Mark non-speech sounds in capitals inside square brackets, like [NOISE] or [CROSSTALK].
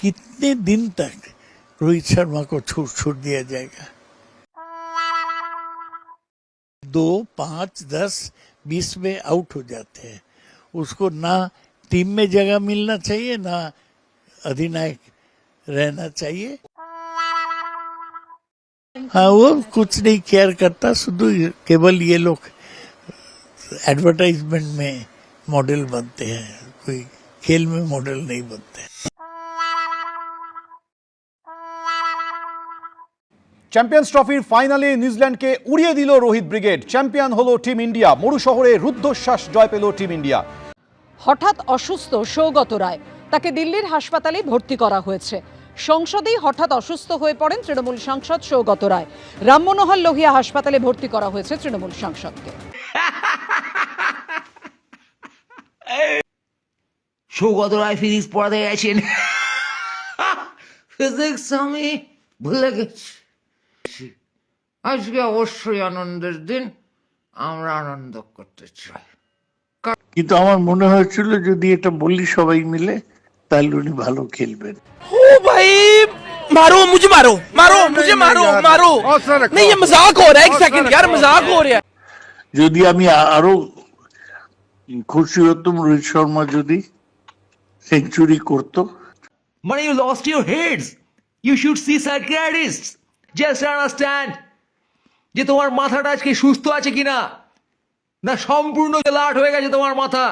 कितने दिन तक रोहित शर्मा को छूट छूट दिया जाएगा? दो, पाँच, दस, बीस में आउट हो जाते हैं। उसको ना टीम में जगह मिलना चाहिए, ना अधिनायक रहना चाहिए। हाँ वो कुछ नहीं केयर करता, शुद्ध केवल ये लोग एडवर्टाइजमेंट में मॉडल बनते हैं। कोई खेल में मॉडल नहीं बनते। চ্যাম্পিয়ন্স ট্রফির ফাইনালে নিউজিল্যান্ডকে উড়িয়ে দিল রোহিত ব্রিগেড। চ্যাম্পিয়ন হলো টিম ইন্ডিয়া। মরু শহরে রুদ্ধশ্বাস জয় পেল টিম ইন্ডিয়া। হঠাৎ অসুস্থ সৌগত রায়। তাকে দিল্লির হাসপাতালে ভর্তি করা হয়েছে। সংসদেই হঠাৎ অসুস্থ হয়ে পড়েন তৃণমূল সাংসদ সৌগত রায়। রামমনোহর লোহিয়া হাসপাতালে ভর্তি করা হয়েছে তৃণমূল সাংসদকে। সৌগত রায় ফিজিক্স পড়াতে গেছেন। [LAUGHS] ফিজিক্স আমি ভুলে গেছি। আজকে অবশ্যই আনন্দের দিন আমরা আনন্দ করতে চাই কিন্তু আমার মনে হয়েছিল যদি এটা বলি সবাই মিলে তাহলে উনি ভালো খেলবেন ओ भाई मारो मुझे मारो मारो मुझे मारो मारो नहीं ये मजाक हो रहा है एक सेकंड यार मजाक हो रहा है যদি আমি আ- আরো খুশি হতাম রোহিত শর্মা যদি সেঞ্চুরি করতো মানে you lost your heads you should see psychiatrist just understand যে তোমার মাথাটা আজকে সুস্থ আছে কিনা? না সম্পূর্ণ লাট হয়ে গেছে তোমার মাথা।